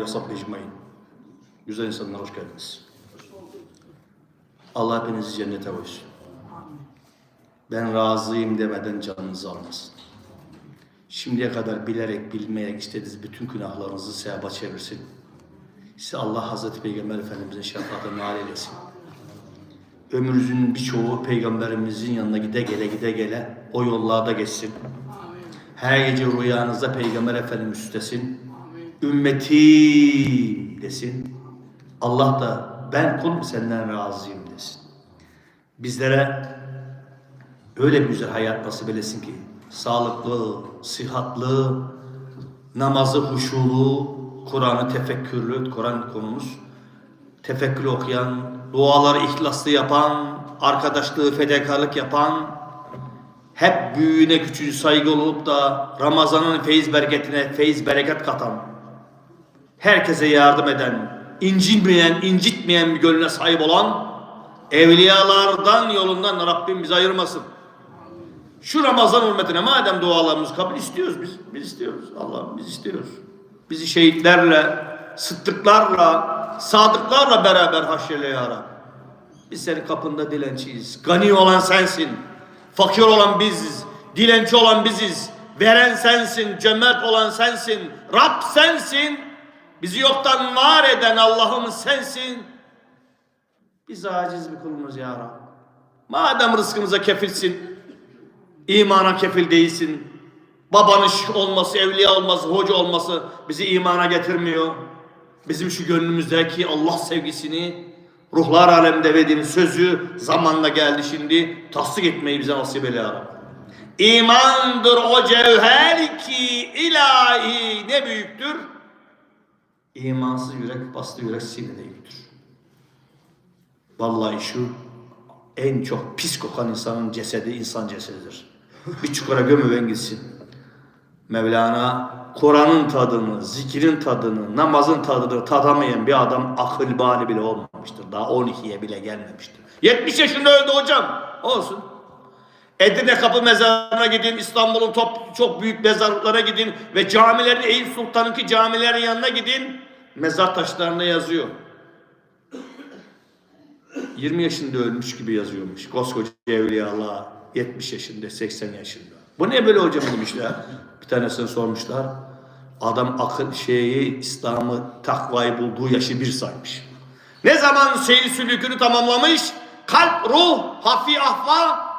ve sahbihi ecmaîn. Güzel insanlar hoş geldiniz. Allah hepinizi cennete koysun. Ben razıyım demeden canınızı almasın. Şimdiye kadar bilerek bilmeyerek istediğiniz bütün günahlarınızı sevaba çevirsin. Size Allah Hazreti Peygamber Efendimizin şefaatine nail eylesin. Ömrünüzün birçoğu Peygamberimizin yanına gide gele gide gele o yollarda geçsin. Her gece rüyanızda Peygamber Efendimiz üstesin. Ümmetim desin. Allah da ben kulum senden razıyım desin. Bizlere öyle bir güzel hayat nasip eylesin ki sağlıklı, sıhhatlı, namazı huşulu, Kur'an'ı tefekkürlü, Kur'an konumuz tefekkür okuyan, duaları ihlaslı yapan, arkadaşlığı fedakarlık yapan, hep büyüğüne küçüğü saygı olup da Ramazan'ın feyiz bereketine feyiz bereket katan, herkese yardım eden, incinmeyen, incitmeyen bir gönlüne sahip olan, evliyalardan yolundan Rabbim bizi ayırmasın. Şu Ramazan hürmetine madem dualarımız kabul istiyoruz biz, biz istiyoruz. Allah'ım biz istiyoruz. Bizi şehitlerle, sıddıklarla, sadıklarla beraber haşrele ya Rabbi. Biz senin kapında dilenciyiz. Gani olan sensin. Fakir olan biziz. Dilenci olan biziz. Veren sensin. Cömert olan sensin. Rab sensin. Bizi yoktan var eden Allah'ımız sensin. Biz aciz bir kulumuz ya Rabbi. Madem rızkımıza kefilsin, imana kefil değilsin, babanış olması, evliya olması, hoca olması bizi imana getirmiyor. Bizim şu gönlümüzdeki Allah sevgisini ruhlar aleminde verdiğin sözü zamanla geldi şimdi tasdik etmeyi bize nasip eyle ya Rabbi. İmandır o cevher ki ilahi ne büyüktür? İmansız yürek, bastı yürek sinirde yürütür. Vallahi şu en çok pis kokan insanın cesedi insan cesedidir. Bir çukura gömüven gitsin. Mevlana Kur'an'ın tadını, zikrin tadını, namazın tadını tadamayan bir adam akıl bali bile olmamıştır. Daha 12'ye bile gelmemiştir. 70 yaşında öldü hocam. Olsun. Edirne Kapı Mezarı'na gidin, İstanbul'un top, çok büyük mezarlıklara gidin ve camilerin, Eyüp Sultan'ınki camilerin yanına gidin. Mezar taşlarında yazıyor. 20 yaşında ölmüş gibi yazıyormuş. Koskoca evliyalar 70 yaşında, 80 yaşında. Bu ne böyle hocam demişler. Bir tanesine sormuşlar. Adam akıl şeyi, İslam'ı, takvayı bulduğu yaşı bir saymış. Ne zaman seyir sülükünü tamamlamış, kalp, ruh, hafi ahva,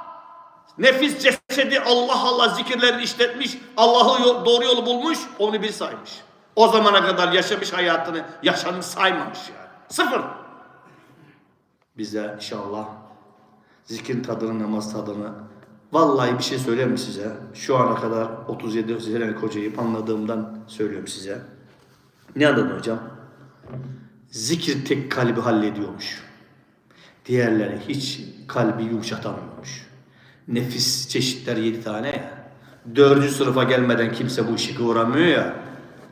nefis cesedi Allah Allah zikirlerini işletmiş, Allah'ı doğru yolu bulmuş, onu bir saymış. O zamana kadar yaşamış hayatını, yaşanmış saymamış yani. Sıfır. Bize inşallah zikrin tadını, namaz tadını vallahi bir şey söyleyeyim size? Şu ana kadar 37 senelik hocayı anladığımdan söylüyorum size. Ne anladın hocam? Zikir tek kalbi hallediyormuş. Diğerleri hiç kalbi yumuşatamıyormuş. Nefis çeşitler yedi tane ya. Dördüncü sınıfa gelmeden kimse bu işi kıvıramıyor ya.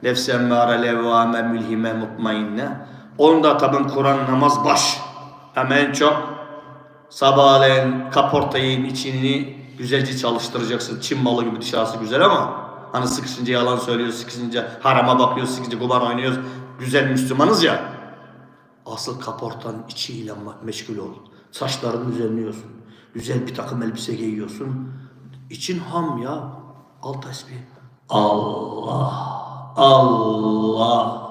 Nefse emmâre levvâme mülhime mutmainne. Onda tabi Kur'an namaz baş. Ama en çok sabahleyin kaportayın içini güzelce çalıştıracaksın. Çin malı gibi dışarısı güzel ama hani sıkışınca yalan söylüyor, sıkışınca harama bakıyor, sıkışınca kumar oynuyor. Güzel Müslümanız ya. Asıl kaportanın içiyle meşgul ol. Saçlarını düzenliyorsun. Güzel bir takım elbise giyiyorsun. İçin ham ya. Al tesbih. Allah. Allah.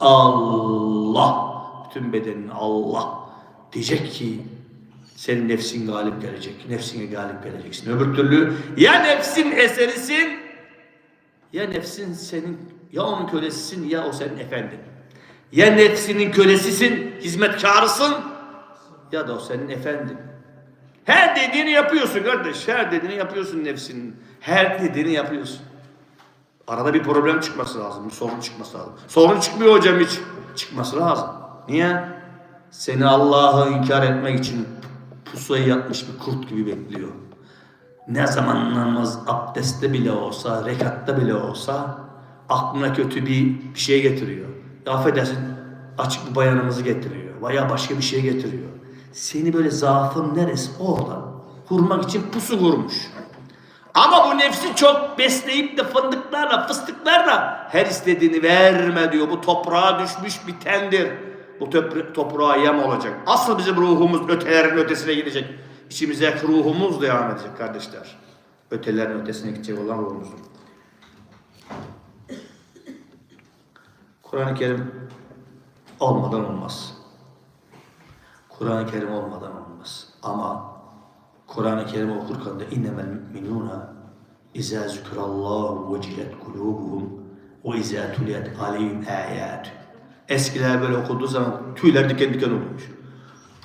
Allah. Bütün bedenin Allah. Diyecek ki senin nefsin galip gelecek. Nefsine galip geleceksin. Öbür türlü ya nefsin eserisin ya nefsin senin ya onun kölesisin ya o senin efendin. Ya nefsinin kölesisin, hizmetkarısın ya da o senin efendin. Her dediğini yapıyorsun kardeş. Her dediğini yapıyorsun nefsinin. Her dediğini yapıyorsun. Arada bir problem çıkması lazım. Bir sorun çıkması lazım. Sorun çıkmıyor hocam hiç. Çıkması lazım. Niye? Seni Allah'ı inkar etmek için pusuya yatmış bir kurt gibi bekliyor. Ne zaman namaz abdestte bile olsa, rekatta bile olsa aklına kötü bir, bir şey getiriyor. Ya affedersin açık bir bayanımızı getiriyor veya başka bir şey getiriyor. Seni böyle zaafın neresi orada kurmak için pusu kurmuş. Ama bu nefsi çok besleyip de fındıklarla, fıstıklarla her istediğini verme diyor. Bu toprağa düşmüş bir tendir. Bu toprağa yem olacak. Asıl bizim ruhumuz ötelerin ötesine gidecek. İçimize ruhumuz devam edecek kardeşler. Ötelerin ötesine gidecek olan ruhumuzdur. Kur'an-ı Kerim olmadan olmaz. Kur'an-ı Kerim olmadan olmaz. Ama Kur'an-ı Kerim okurken de innemel müminuna izâ zükrallâhu vecilet kulûbuhum ve izâ tuliyet aleyhim âyâtü. Eskiler böyle okuduğu zaman tüyler diken diken oluyormuş.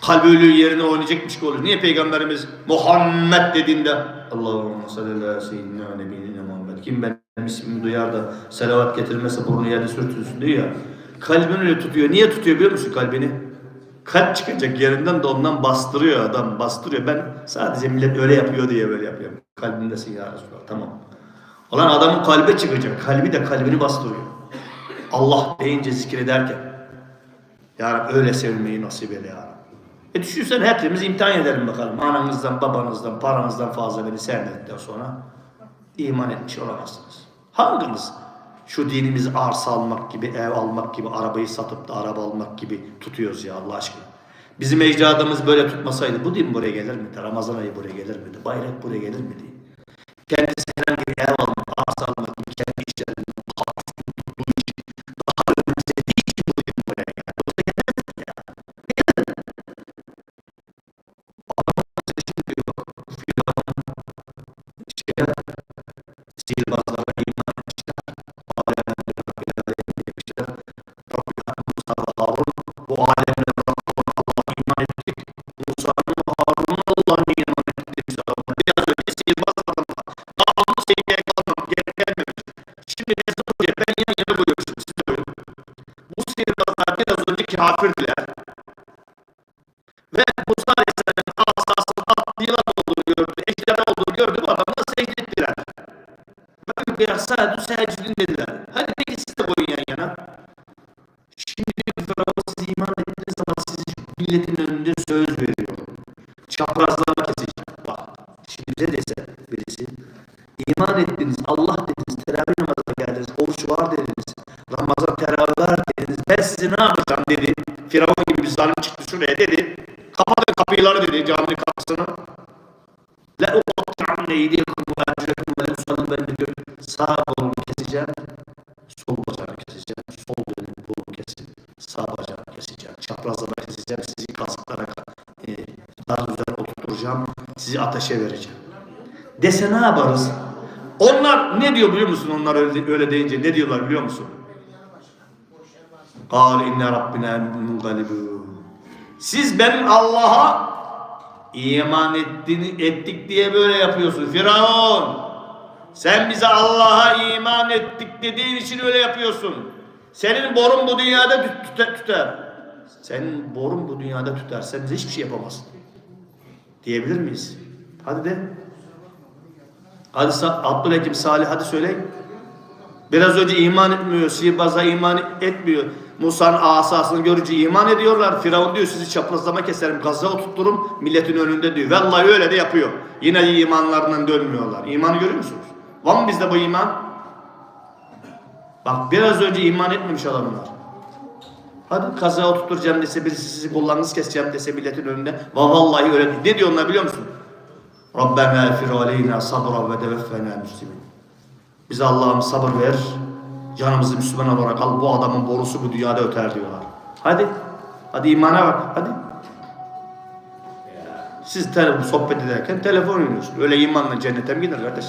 Kalbi ölü yerine oynayacakmış gibi oluyor. Niye Peygamberimiz Muhammed dediğinde Allahümme salli ala seyyidina nebiyyina Muhammed. Kim benim ismimi duyar da selavat getirmezse burnu yerde sürtünsün diyor ya. Kalbini öyle tutuyor. Niye tutuyor biliyor musun kalbini? Kalp çıkacak yerinden de ondan bastırıyor adam bastırıyor. Ben sadece millet öyle yapıyor diye böyle yapıyorum. Kalbindesin ya Resulallah tamam. Olan adamın kalbe çıkacak. Kalbi de kalbini bastırıyor. Allah deyince zikrederken. Ya Rabbi öyle sevmeyi nasip eyle ya Rabbi. E düşünsen hepimiz imtihan edelim bakalım. Ananızdan, babanızdan, paranızdan fazla beni sevmedikten sonra iman etmiş olamazsınız. Hanginiz şu dinimizi arsa almak gibi, ev almak gibi, arabayı satıp da araba almak gibi tutuyoruz ya Allah aşkına? Bizim ecdadımız böyle tutmasaydı bu din buraya gelir miydi? Ramazan ayı buraya gelir miydi? Bayrak buraya gelir miydi? Kendisi herhangi bir Şimdi sizi ne yapacağım dedi. Firavun gibi bir zalim çıktı şuraya dedi. Kapatın kapıları dedi caminin kapısını. La uqat'an eydikum ve arjulakum ve lemsanın ben diyor sağ kolumu keseceğim, sol bacağını keseceğim, sol kolumu keseceğim, sağ bacağını keseceğim, çaprazlama keseceğim, sizi kasıklara e, dar üzerine oturtacağım, sizi ateşe vereceğim. Dese ne yaparız? Onlar ne diyor biliyor musun? Onlar öyle, öyle deyince ne diyorlar biliyor musun? قال inne rabbina mungalibun. Siz benim Allah'a iman ettin, ettik diye böyle yapıyorsun. Firavun sen bize Allah'a iman ettik dediğin için öyle yapıyorsun. Senin borun bu dünyada tü- tüter. tüter. Senin borun bu dünyada tüter. Sen bize hiçbir şey yapamazsın. Diyebilir miyiz? Hadi de. Hadi Sa- Abdülhakim Salih hadi söyleyin. Biraz önce iman etmiyor, sihirbaza iman etmiyor. Musa'nın asasını görünce iman ediyorlar. Firavun diyor sizi çaprazlama keserim, gaza oturturum milletin önünde diyor. Vallahi öyle de yapıyor. Yine imanlarından dönmüyorlar. İmanı görüyor musunuz? Var mı bizde bu iman? Bak biraz önce iman etmemiş adamlar. Hadi kaza oturtacağım dese birisi sizi kulağınızı keseceğim dese milletin önünde. Va vallahi öyle. Ne diyor onlar biliyor musun? Rabbena efir aleyna sabra ve deveffena müslimin. Bize Allah'ım sabır ver. Canımızı Müslüman olarak al. Bu adamın borusu bu dünyada öter diyorlar. Hadi. Hadi imana bak. Hadi. Siz telefon sohbet ederken telefon oynuyorsun. Öyle imanla cennete mi gider kardeş?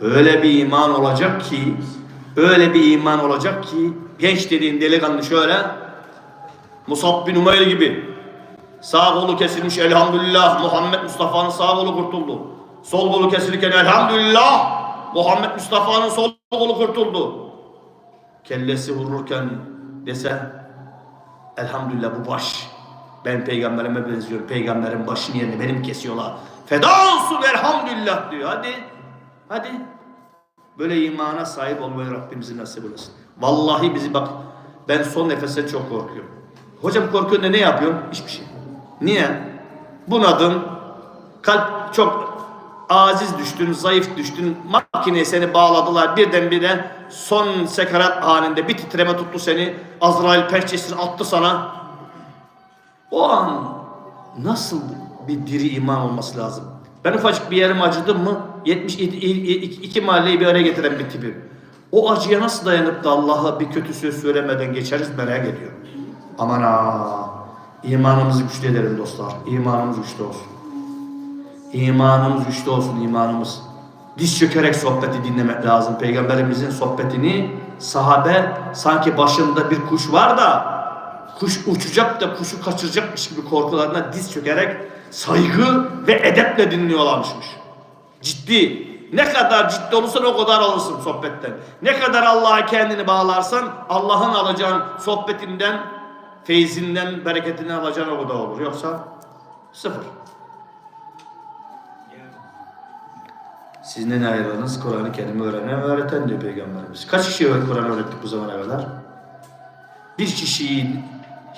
Öyle bir iman olacak ki öyle bir iman olacak ki genç dediğin delikanlı şöyle Musab bin Umayr gibi sağ kolu kesilmiş elhamdülillah Muhammed Mustafa'nın sağ kolu kurtuldu. Sol kolu kesilirken elhamdülillah Muhammed Mustafa'nın sol kolu kurtuldu. Kellesi vururken dese elhamdülillah bu baş. Ben peygamberime benziyorum. Peygamberin başını yerine benim kesiyorlar. Feda olsun elhamdülillah diyor. Hadi. Hadi. Böyle imana sahip olmayı Rabbimizin nasip eylesin. Vallahi bizi bak ben son nefese çok korkuyorum. Hocam korkuyorsun da ne yapıyorsun? Hiçbir şey. Niye? Bunadın kalp çok aziz düştün, zayıf düştün. Makineye seni bağladılar. Birdenbire son sekarat halinde bir titreme tuttu seni. Azrail pençesini attı sana. O an nasıl bir diri iman olması lazım? Ben ufacık bir yerim acıdım mı 72 mahalleyi bir araya getiren bir tipim. O acıya nasıl dayanıp da Allah'a bir kötü söz söylemeden geçeriz merak ediyorum. Aman ha. İmanımızı güçlü edelim dostlar. İmanımız güçlü olsun. İmanımız güçlü olsun imanımız. Diz çökerek sohbeti dinlemek lazım. Peygamberimizin sohbetini sahabe sanki başında bir kuş var da kuş uçacak da kuşu kaçıracakmış gibi korkularına diz çökerek saygı ve edeple dinliyorlarmışmış. Ciddi. Ne kadar ciddi olursan o kadar alırsın sohbetten. Ne kadar Allah'a kendini bağlarsan Allah'ın alacağın sohbetinden, feyzinden, bereketinden alacağın o kadar olur. Yoksa sıfır. Sizin en ayrılığınız Kur'an-ı Kerim'i öğrenen ve öğreten diyor Peygamberimiz. Kaç kişiye Kur'an öğrettik bu zamana kadar? Bir kişiyi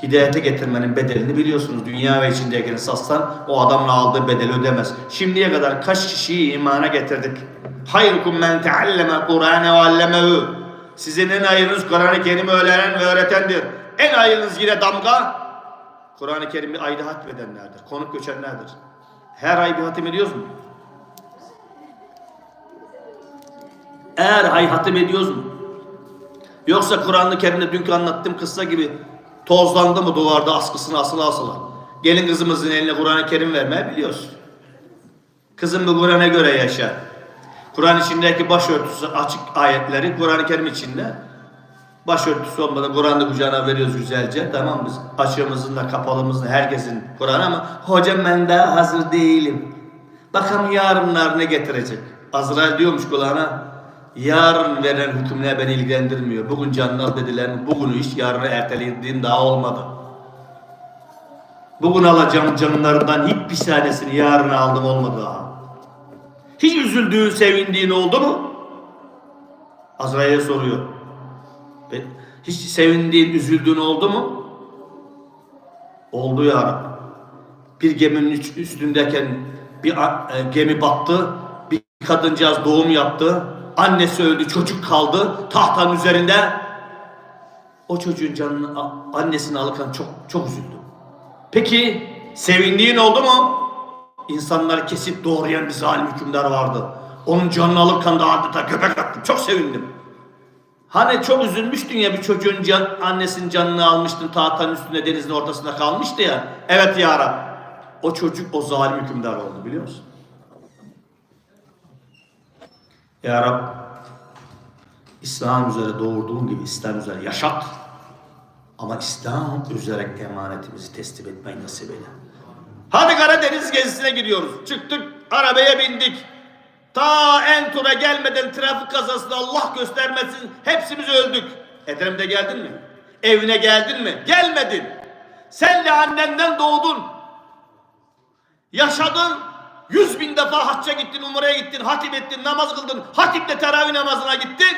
hidayete getirmenin bedelini biliyorsunuz. Dünya ve içindeyken esaslan o adamla aldığı bedeli ödemez. Şimdiye kadar kaç kişiyi imana getirdik? Hayrukum men tealleme Kur'ane ve allemehu. Sizin en hayırınız Kur'an-ı öğrenen ve öğretendir. En hayırınız yine damga Kur'an-ı Kerim'i ayda hatmedenlerdir. Konuk göçenlerdir. Her ay bir hatim ediyoruz mu? Eğer ay hatim ediyoruz mu? Yoksa Kur'an-ı Kerim'de dünkü anlattığım kıssa gibi tozlandı mı duvarda askısını asıla asıla. Gelin kızımızın eline Kur'an-ı Kerim vermeye biliyoruz. Kızım bu Kur'an'a göre yaşa. Kur'an içindeki başörtüsü açık ayetleri Kur'an-ı Kerim içinde. Başörtüsü olmadan Kur'an'ı kucağına veriyoruz güzelce. Tamam biz açığımızın da kapalımızın herkesin Kur'an ama hocam ben daha hazır değilim. Bakalım yarınlar ne getirecek. Azrail diyormuş kulağına yarın verilen hükümler beni ilgilendirmiyor. Bugün canını al dediler. Bugünü hiç yarına ertelediğin daha olmadı. Bugün alacağım canlarından hiçbir tanesini yarına aldım olmadı daha. Hiç üzüldüğün, sevindiğin oldu mu? Azrail'e soruyor. Hiç sevindiğin, üzüldüğün oldu mu? Oldu ya Rabbi. Bir geminin üstündeyken bir e, gemi battı. Bir kadıncağız doğum yaptı. Annesi öldü, çocuk kaldı tahtanın üzerinde. O çocuğun canını annesini alırken çok çok üzüldü. Peki sevindiğin oldu mu? İnsanları kesip doğrayan bir zalim hükümdar vardı. Onun canını alırken de adeta göbek attım. Çok sevindim. Hani çok üzülmüştün ya bir çocuğun can, annesinin canını almıştın tahtanın üstünde denizin ortasında kalmıştı ya. Evet ya Rab. O çocuk o zalim hükümdar oldu biliyor musun? Ya Rab İslam üzere doğurduğun gibi İslam üzere yaşat. Ama İslam üzere emanetimizi teslim etmeyi nasip eyle. Hadi Karadeniz gezisine gidiyoruz. Çıktık, arabaya bindik. Ta Entur'a gelmeden trafik kazasında Allah göstermesin hepsimiz öldük. Edremit'e geldin mi? Evine geldin mi? Gelmedin. Sen de annenden doğdun. Yaşadın. Yüz bin defa hacca gittin, umreye gittin, hatip ettin, namaz kıldın. Hatiple teravih namazına gittin.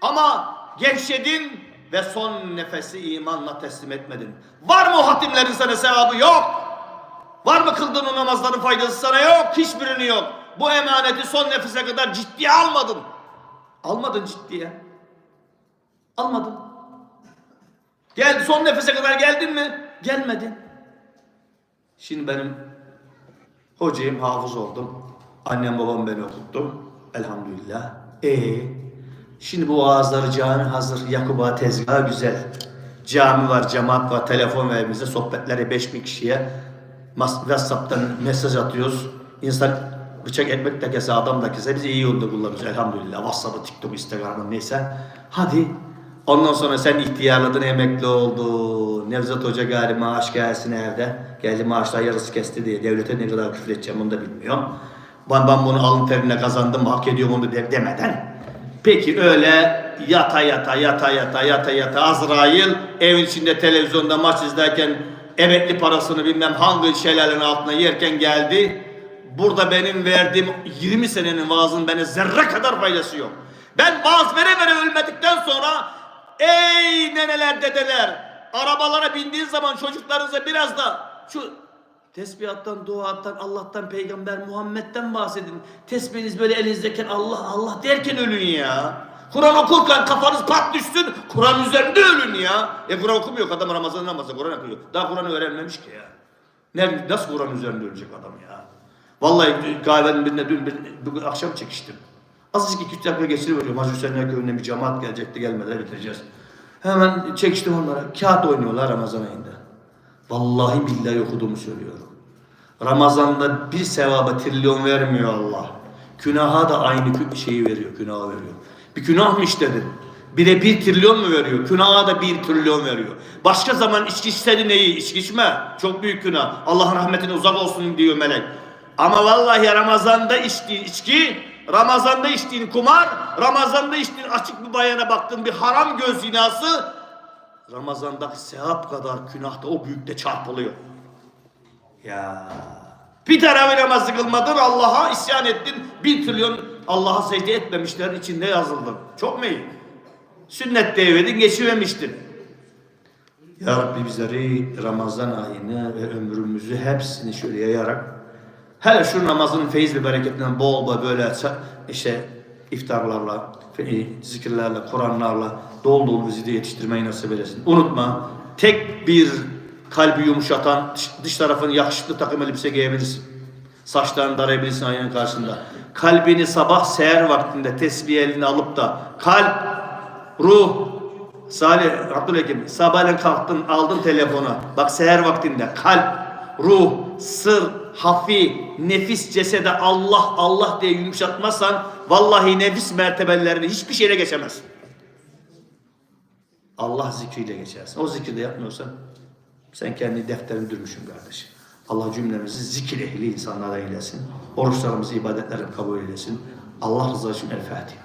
Ama gevşedin ve son nefesi imanla teslim etmedin. Var mı o hatimlerin sana sevabı? Yok. Var mı kıldığın o namazların faydası sana? Yok. Hiçbirini yok. Bu emaneti son nefese kadar ciddiye almadın. Almadın ciddiye. Almadın. Geldi son nefese kadar geldin mi? Gelmedin. Şimdi benim hocayım hafız oldum. Annem babam beni okuttu. Elhamdülillah. Ee, şimdi bu vaazları cami hazır. Yakuba tezgahı güzel. Cami var, cemaat var, telefon var bize sohbetleri 5000 kişiye WhatsApp'tan mesaj atıyoruz. İnsan bıçak ekmek de kese, adam da kese biz iyi yolda kullanıyoruz elhamdülillah. WhatsApp'ı, TikTok, Instagram'ı neyse. Hadi Ondan sonra sen ihtiyarladın, emekli oldun. Nevzat Hoca gari maaş gelsin evde. Geldi maaşlar yarısı kesti diye. Devlete ne kadar küfür edeceğim onu da bilmiyorum. Ben, ben bunu alın terine kazandım, hak ediyorum onu de- demeden. Peki öyle yata yata yata yata yata yata Azrail evin içinde televizyonda maç izlerken emekli parasını bilmem hangi şelalenin altına yerken geldi. Burada benim verdiğim 20 senenin vaazının bana zerre kadar faydası yok. Ben vaaz vere vere ölmedikten sonra ey neneler dedeler arabalara bindiğin zaman çocuklarınıza biraz da şu Tesbihattan, duaattan, Allah'tan, Peygamber Muhammed'den bahsedin. Tesbihiniz böyle elinizdeyken Allah Allah derken ölün ya. Kur'an okurken kafanız pat düşsün, Kur'an üzerinde ölün ya. E Kur'an okumuyor adam Ramazan namazı Kur'an okuyor. Daha Kur'an'ı öğrenmemiş ki ya. Ne, nasıl Kur'an üzerinde ölecek adam ya? Vallahi kahvenin birine dün bir, bugün akşam çekiştim. Azıcık iki üç dakika geçiriveriyorum. Hacı Hüseyin köyünden bir cemaat gelecekti gelmeden bitireceğiz. Hemen çekiştim onlara. Kağıt oynuyorlar Ramazan ayında. Vallahi billahi okuduğumu söylüyorum. Ramazan'da bir sevaba trilyon vermiyor Allah. Günaha da aynı şeyi veriyor, günahı veriyor. Bir günah mı işledin? Bire bir trilyon mu veriyor? Günaha da bir trilyon veriyor. Başka zaman içki içsedi neyi? İçki içme. Çok büyük günah. Allah'ın rahmetine uzak olsun diyor melek. Ama vallahi Ramazan'da içtiğin içki, Ramazan'da içtiğin kumar, Ramazan'da içtiğin açık bir bayana baktığın bir haram göz zinası, Ramazan'daki sevap kadar günahta o büyükte çarpılıyor. Ya. Bir teravih namazı kılmadın Allah'a isyan ettin. Bir trilyon Allah'a secde etmemişler içinde yazıldın. Çok mu iyi? Sünnet devredin geçivemiştin. Ya Rabbi bizleri Ramazan ayını ve ömrümüzü hepsini şöyle yayarak hele şu namazın feyiz ve bereketinden bol bol böyle işte iftarlarla, zikirlerle, Kur'anlarla dolu dolu bizi de yetiştirmeyi nasip eylesin. Unutma tek bir kalbi yumuşatan dış, tarafın yakışıklı takım elbise giyebilirsin. Saçlarını darayabilirsin aynanın karşısında. Kalbini sabah seher vaktinde tesbih eline alıp da kalp, ruh, Salih Abdülhakim sabahleyin kalktın aldın telefona. Bak seher vaktinde kalp, ruh, sır, hafi, nefis cesede Allah Allah diye yumuşatmazsan vallahi nefis mertebelerini hiçbir şeyle geçemez. Allah zikriyle geçersin. O zikri de yapmıyorsan sen kendi defterini dürmüşsün kardeşim. Allah cümlemizi zikir ehli insanlara eylesin. Oruçlarımızı, ibadetlerimizi kabul eylesin. Allah rızası için El Fatiha.